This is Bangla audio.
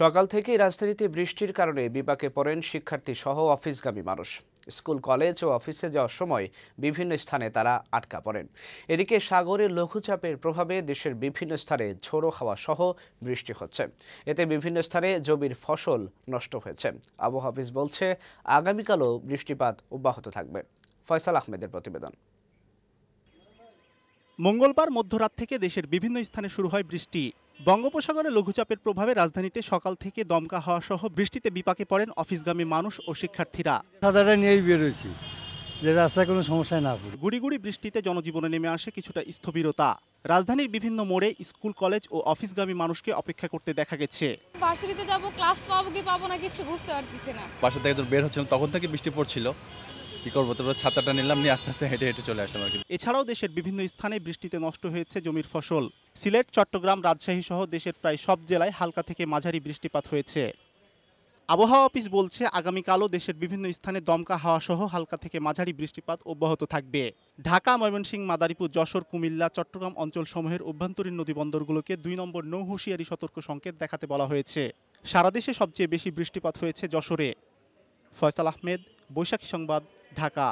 সকাল থেকেই রাজধানীতে বৃষ্টির কারণে বিপাকে পড়েন শিক্ষার্থী সহ অফিসগামী মানুষ। স্কুল, কলেজ ও অফিসে যাওয়ার সময় বিভিন্ন স্থানে তারা আটকা পড়েন। এদিকে সাগরের লঘুচাপের প্রভাবে দেশের বিভিন্ন স্থানে ঝোড়ো হাওয়া সহ বৃষ্টি হচ্ছে। এতে বিভিন্ন স্থানে জমির ফসল নষ্ট হয়েছে। আবহাওয়া অফিস বলছে, আগামীকালও বৃষ্টিপাত অব্যাহত থাকবে। ফয়সাল আহমেদের প্রতিবেদন। মঙ্গলবার মধ্যরাত থেকে দেশের বিভিন্ন স্থানে শুরু হয় বৃষ্টি। বঙ্গোপসাগরে লঘুচাপের প্রভাবে রাজধানীতে সকাল থেকে দমকা হওয়া সহ বৃষ্টিতে বিপাকে পড়েন অফিসগামী মানুষ ও শিক্ষার্থীরা। সাদাটা নিয়েই বেরোইছি যে রাস্তায় কোনো সমস্যায় না পড়ি। গুড়ি গুড়ি বৃষ্টিতে জনজীবনে নেমে আসে কিছুটা স্থবিরতা। রাজধানীর বিভিন্ন মোড়ে স্কুল কলেজ ও অফিসগামী মানুষকে অপেক্ষা করতে দেখা গেছে। ভার্সিটিতে যাব ক্লাস পাবো কি পাবো না কিছু বুঝতে পারতেছি না। বাসা থেকে তো বের হচ্ছিলাম তখন থেকে বৃষ্টি পড়ছিল। কি করব? তারপর ছাতাটা নিলাম, নিয়ে আস্তে আস্তে হেঁটে হেঁটে চলে আসলাম আর কি। এছাড়াও দেশের বিভিন্ন স্থানে বৃষ্টিতে নষ্ট হয়েছে জমির ফসল। সিলেট, চট্টগ্রাম, রাজশাহী সহ দেশের প্রায় সব জেলায় হালকা থেকে মাঝারি বৃষ্টিপাত হয়েছে। আবহাওয়া অফিস বলছে, আগামীকালও দেশের বিভিন্ন স্থানে দমকা হাওয়া সহ হালকা থেকে মাঝারি বৃষ্টিপাত অব্যাহত থাকবে। ঢাকা, ময়মনসিংহ, মাদারীপুর, যশোর, কুমিল্লা, চট্টগ্রাম অঞ্চলসমূহের অভ্যন্তরীণ নদীবন্দরগুলোকে দুই নম্বর নৌ হুঁশিয়ারি সতর্ক সংকেত দেখাতে বলা হয়েছে। সারা দেশে সবচেয়ে বেশি বৃষ্টিপাত হয়েছে যশোরে। ফয়সাল আহমেদ, বৈশাখী সংবাদ ঢাকা।